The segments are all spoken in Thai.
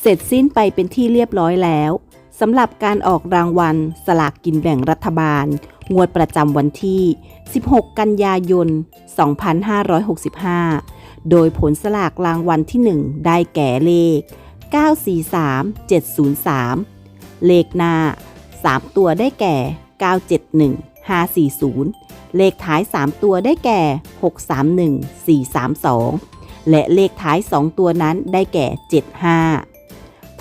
เสร็จสิ้นไปเป็นที่เรียบร้อยแล้วสำหรับการออกรางวัลสลากกินแบ่งรัฐบาล งวดประจำวันที่ 16 กันยายน 2565 โดยผลสลากรางวัลที่ 1 ได้แก่เลข 943703 เลขหน้า 3 ตัวได้แก่ 971540 เลขท้าย 3 ตัวได้แก่ 631432 และเลขท้าย 2 ตัวนั้นได้แก่ 75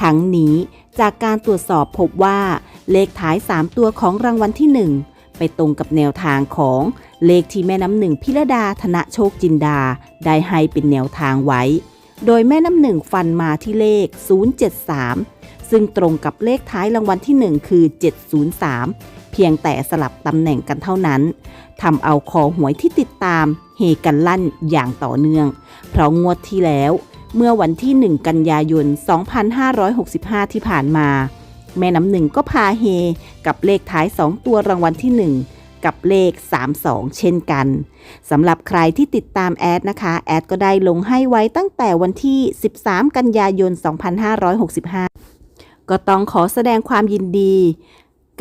ทั้งนี้จากการตรวจสอบพบว่าเลขท้าย 3 ตัวของรางวัลที่ 1 ไปตรงกับแนวทางของเลขที่แม่น้ำหนึ่งพิรดาธนโชคจินดา ได้ให้เป็นแนวทางไว้ โดยแม่น้ำหนึ่งฟันมาที่เลข 073 ซึ่งตรงกับเลขท้ายรางวัลที่ 1 คือ 703 เพียงแต่สลับตำแหน่งกันเท่านั้นทำเอาคอหวยที่ติดตามเฮกันลั่นอย่างต่อเนื่อง เพราะงวดที่แล้ว เมื่อวันที่ 1 กันยายน 2565 ที่ผ่านมา แม่น้ำหนึ่งก็พาเฮกับเลขท้าย 2 ตัวรางวัลที่ 1กับเลข 32 เช่นกันสำหรับใครที่ติดตามแอดนะคะ แอดก็ได้ลงให้ไว้ตั้งแต่วันที่ 13 กันยายน 2565 ก็ต้องขอแสดงความยินดี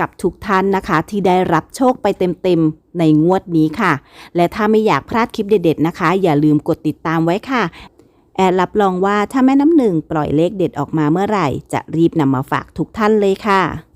กับทุกท่านนะคะ ที่ได้รับโชคไปเต็มๆ ในงวดนี้ค่ะ และถ้าไม่อยากพลาดคลิปเด็ดๆนะคะ อย่าลืมกดติดตามไว้ค่ะ แอดรับรองว่าถ้าแม่น้ำหนึ่งปล่อยเลขเด็ดออกมาเมื่อไหร่ จะรีบนำมาฝากทุกท่านเลยค่ะ